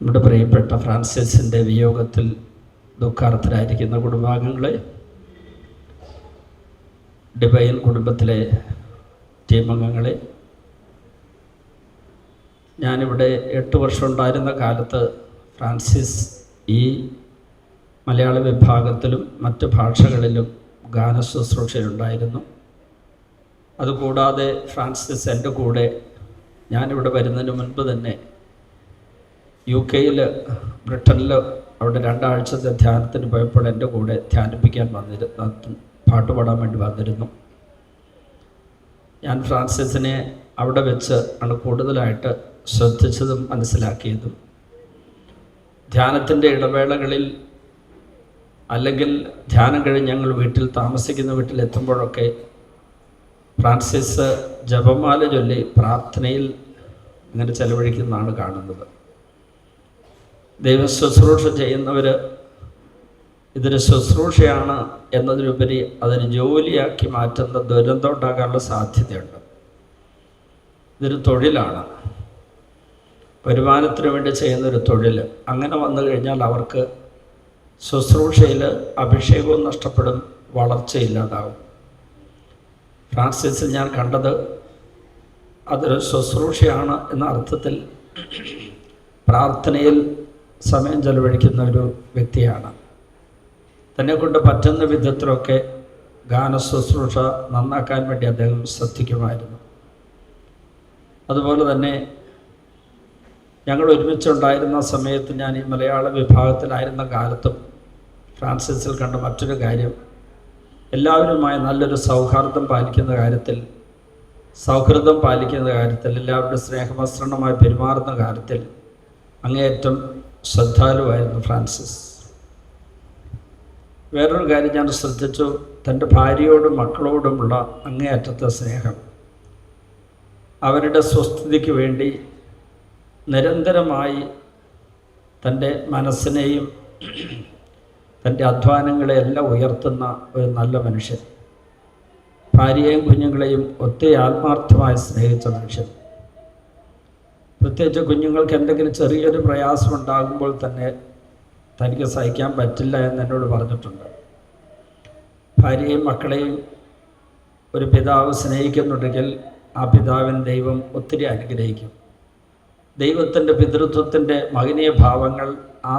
നമ്മുടെ പ്രിയപ്പെട്ട ഫ്രാൻസിസിന്റെ വിയോഗത്തിൽ ദുഃഖാർത്ഥരായിരിക്കുന്ന കുടുംബാംഗങ്ങളെ ഡിവൈൻ കുടുംബത്തിലെ ടീമംഗങ്ങളെ ഞാനിവിടെ എട്ട് വർഷം ഉണ്ടായിരുന്ന കാലത്ത് ഫ്രാൻസിസ് ഈ മലയാള വിഭാഗത്തിലും മറ്റ് ഭാഷകളിലും ഗാന ശുശ്രൂഷയുണ്ടായിരുന്നു അതുകൂടാതെ ഫ്രാൻസിസ് എന്റെ കൂടെ ഞാനിവിടെ വരുന്നതിന് മുൻപ് തന്നെ യു കെയിൽ ബ്രിട്ടനിൽ അവിടെ രണ്ടാഴ്ചത്തെ ധ്യാനത്തിന് പോയപ്പോൾ എന്റെ കൂടെ ധ്യാനിപ്പിക്കാൻ വന്നിരുന്നു പാട്ടുപാടാൻ വേണ്ടി വന്നിരുന്നു. ഞാൻ ഫ്രാൻസിസിനെ അവിടെ വെച്ച് ആണ് കൂടുതലായിട്ട് ശ്രദ്ധിച്ചതും മനസ്സിലാക്കിയതും. ധ്യാനത്തിന്റെ ഇടവേളകളിൽ അല്ലെങ്കിൽ ധ്യാനം കഴിഞ്ഞ് ഞങ്ങൾ വീട്ടിൽ താമസിക്കുന്ന വീട്ടിൽ എത്തുമ്പോഴൊക്കെ ഫ്രാൻസിസ് ജപമാല ചൊല്ലി പ്രാർത്ഥനയിൽ അങ്ങനെ ചെലവഴിക്കുന്നതാണ് കാണുന്നത്. ദൈവ ശുശ്രൂഷ ചെയ്യുന്നവർ ഇതൊരു ശുശ്രൂഷയാണ് എന്നതിലുപരി അതൊരു ജോലിയാക്കി മാറ്റുന്ന ദുരന്തം ഉണ്ടാകാനുള്ള സാധ്യതയുണ്ട്. ഇതൊരു തൊഴിലാണ്. വരുമാനത്തിന് വേണ്ടി ചെയ്യുന്നൊരു തൊഴിൽ അങ്ങനെ വന്നു കഴിഞ്ഞാൽ അവർക്ക് ശുശ്രൂഷയിൽ അഭിഷേകവും നഷ്ടപ്പെടും വളർച്ചയില്ലാതാവും. ഫ്രാൻസിസിൽ ഞാൻ കണ്ടത് അതൊരു ശുശ്രൂഷയാണ് എന്ന അർത്ഥത്തിൽ പ്രാർത്ഥനയിൽ സമയം ചെലവഴിക്കുന്ന ഒരു വ്യക്തിയാണ്. തന്നെ കൊണ്ട് പറ്റുന്ന വിധത്തിലൊക്കെ ഗാന ശുശ്രൂഷ നന്നാക്കാൻ വേണ്ടി അദ്ദേഹം ശ്രദ്ധിക്കുമായിരുന്നു. അതുപോലെ തന്നെ ഞങ്ങൾ ഒരുമിച്ചുണ്ടായിരുന്ന സമയത്ത് ഞാൻ ഈ മലയാള വിഭാഗത്തിലായിരുന്ന കാലത്തും ഫ്രാൻസിസിൽ കണ്ട മറ്റൊരു കാര്യം എല്ലാവരുമായി നല്ലൊരു സൗഹാർദ്ദം പാലിക്കുന്ന കാര്യത്തിൽ സൗഹൃദം പാലിക്കുന്ന കാര്യത്തിൽ എല്ലാവരുടെ സ്നേഹമസൃണമായി പെരുമാറുന്ന കാര്യത്തിൽ അങ്ങേയറ്റം ശ്രദ്ധാലുവായിരുന്നു ഫ്രാൻസിസ്. വേറൊരു കാര്യം ഞാൻ ശ്രദ്ധിച്ചു. തന്റെ ഭാര്യയോടും മക്കളോടുമുള്ള അങ്ങേയറ്റത്തെ സ്നേഹം. അവരുടെ സ്വസ്ഥതയ്ക്ക് വേണ്ടി നിരന്തരമായി തന്റെ മനസ്സിനെയും തന്റെ അധ്വാനങ്ങളെയെല്ലാം ഉയർത്തുന്ന ഒരു നല്ല മനുഷ്യൻ. ഭാര്യയെയും കുഞ്ഞുങ്ങളെയും ഒത്തിരി ആത്മാർത്ഥമായി സ്നേഹിച്ച മനുഷ്യൻ. പ്രത്യേകിച്ച് കുഞ്ഞുങ്ങൾക്ക് എന്തെങ്കിലും ചെറിയൊരു പ്രയാസം ഉണ്ടാകുമ്പോൾ തന്നെ തനിക്ക് സഹിക്കാൻ പറ്റില്ല എന്ന് എന്നോട് പറഞ്ഞിട്ടുണ്ട്. ഭാര്യയും മക്കളെയും ഒരു പിതാവ് സ്നേഹിക്കുന്നുണ്ടെങ്കിൽ ആ പിതാവിൻ ദൈവം ഒത്തിരി അനുഗ്രഹിക്കും. ദൈവത്തിന്റെ പിതൃത്വത്തിന്റെ മകനീയ ഭാവങ്ങൾ ആ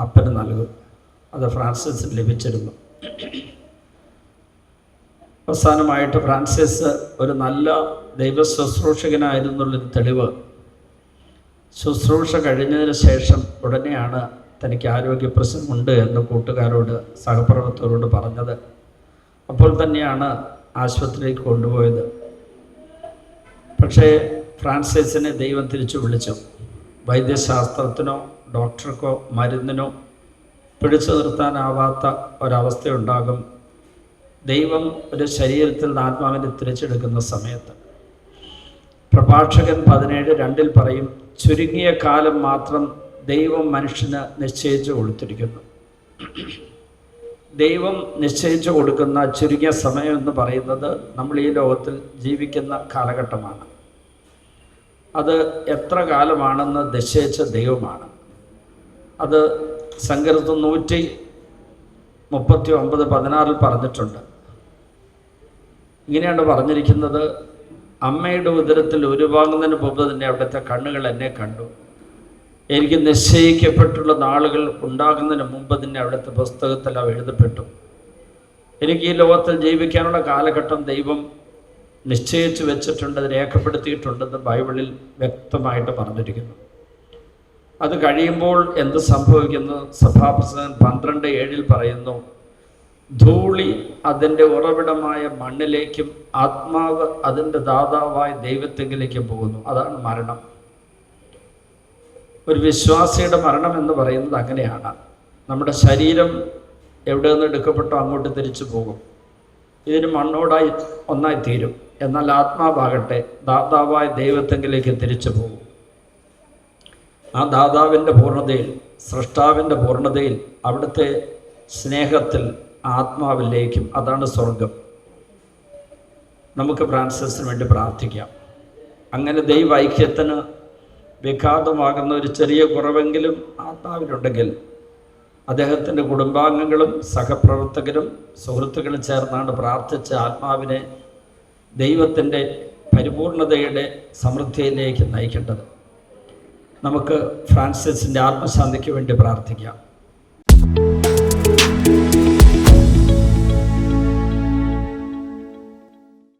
അപ്പന് നൽകും. അത് ഫ്രാൻസിസ് ലഭിച്ചിരുന്നു. അവസാനമായിട്ട് ഫ്രാൻസിസ് ഒരു നല്ല ദൈവ ശുശ്രൂഷകനായിരുന്നുള്ളൊരു തെളിവ് ശുശ്രൂഷ കഴിഞ്ഞതിന് ശേഷം ഉടനെയാണ് തനിക്ക് ആരോഗ്യപ്രശ്നമുണ്ട് എന്ന് കൂട്ടുകാരോട് സഹപ്രവർത്തകരോട് പറഞ്ഞത്. അപ്പോൾ തന്നെയാണ് ആശുപത്രിയിലേക്ക് കൊണ്ടുപോയത്. പക്ഷേ ഫ്രാൻസിസിനെ ദൈവം തിരിച്ചു വിളിച്ചു. വൈദ്യശാസ്ത്രത്തിനോ ഡോക്ടർക്കോ മരുന്നിനോ പിടിച്ചു നിർത്താനാവാത്ത ഒരവസ്ഥയുണ്ടാകും. ദൈവം ഒരു ശരീരത്തിൽ നിന്ന് ആത്മാവിനെ തിരിച്ചെടുക്കുന്ന സമയത്ത്. പ്രഭാഷകൻ പതിനേഴ് രണ്ടിൽ പറയും ചുരുങ്ങിയ കാലം മാത്രം ദൈവം മനുഷ്യന് നിശ്ചയിച്ചു കൊടുത്തിരിക്കുന്നു. ദൈവം നിശ്ചയിച്ചു കൊടുക്കുന്ന ചുരുങ്ങിയ സമയം എന്ന് പറയുന്നത് നമ്മൾ ഈ ലോകത്തിൽ ജീവിക്കുന്ന കാലഘട്ടമാണ്. അത് എത്ര കാലമാണെന്ന് നിശ്ചയിച്ച ദൈവമാണ്. അത് സങ്കീർത്തം നൂറ്റി മുപ്പത്തി ഒമ്പത് പതിനാറിൽ പറഞ്ഞിട്ടുണ്ട്. ഇങ്ങനെയാണ് പറഞ്ഞിരിക്കുന്നത് അമ്മയുടെ ഉദരത്തിൽ ഉരുവാങ്ങുന്നതിന് മുമ്പ് തന്നെ അവിടുത്തെ കണ്ണുകൾ എന്നെ കണ്ടു. എനിക്ക് നിശ്ചയിക്കപ്പെട്ടുള്ള നാളുകൾ ഉണ്ടാകുന്നതിന് മുമ്പ് തന്നെ അവിടുത്തെ പുസ്തകത്തിൽ അവ എഴുതപ്പെട്ടു. എനിക്ക് ഈ ലോകത്തിൽ ജീവിക്കാനുള്ള കാലഘട്ടം ദൈവം നിശ്ചയിച്ചു വെച്ചിട്ടുണ്ട് രേഖപ്പെടുത്തിയിട്ടുണ്ടെന്ന് ബൈബിളിൽ വ്യക്തമായിട്ട് പറഞ്ഞിരിക്കുന്നു. അത് കഴിയുമ്പോൾ എന്ത് സംഭവിക്കുന്നു? സഭാപ്രസിഡന്റ് പന്ത്രണ്ട് ഏഴിൽ പറയുന്നു ധൂളി അതിന്റെ ഉറവിടമായ മണ്ണിലേക്കും ആത്മാവ് അതിന്റെ ദാതാവായ ദൈവത്തെങ്കിലേക്കും പോകുന്നു. അതാണ് മരണം. ഒരു വിശ്വാസിയുടെ മരണം എന്ന് പറയുന്നത് അങ്ങനെയാണ്. നമ്മുടെ ശരീരം എവിടെ നിന്ന് എടുക്കപ്പെട്ടോ അങ്ങോട്ട് തിരിച്ചു പോകും. ഇതിന് മണ്ണോടായി ഒന്നായി തീരും. എന്നാൽ ആത്മാവാകട്ടെ ദാതാവായ ദൈവത്തെങ്കിലേക്ക് തിരിച്ചു പോകും. ആ ദാതാവിന്റെ പൂർണതയിൽ സൃഷ്ടാവിന്റെ പൂർണതയിൽ അവിടുത്തെ സ്നേഹത്തിൽ ആത്മാവിലേക്കും അതാണ് സ്വർഗം. നമുക്ക് ഫ്രാൻസിസിന് വേണ്ടി പ്രാർത്ഥിക്കാം. അങ്ങനെ ദൈവൈക്യത്തിന് വിഘാതമാകുന്ന ഒരു ചെറിയ കുറവെങ്കിലും ആത്മാവിനുണ്ടെങ്കിൽ അദ്ദേഹത്തിന്റെ കുടുംബാംഗങ്ങളും സഹപ്രവർത്തകരും സുഹൃത്തുക്കളും ചേർന്നാണ് പ്രാർത്ഥിച്ച ആത്മാവിനെ ദൈവത്തിന്റെ പരിപൂർണതയുടെ സമൃദ്ധിയിലേക്ക് നയിക്കേണ്ടത്. നമുക്ക് ഫ്രാൻസിസിന്റെ ആത്മശാന്തിക്ക് വേണ്ടി പ്രാർത്ഥിക്കാം.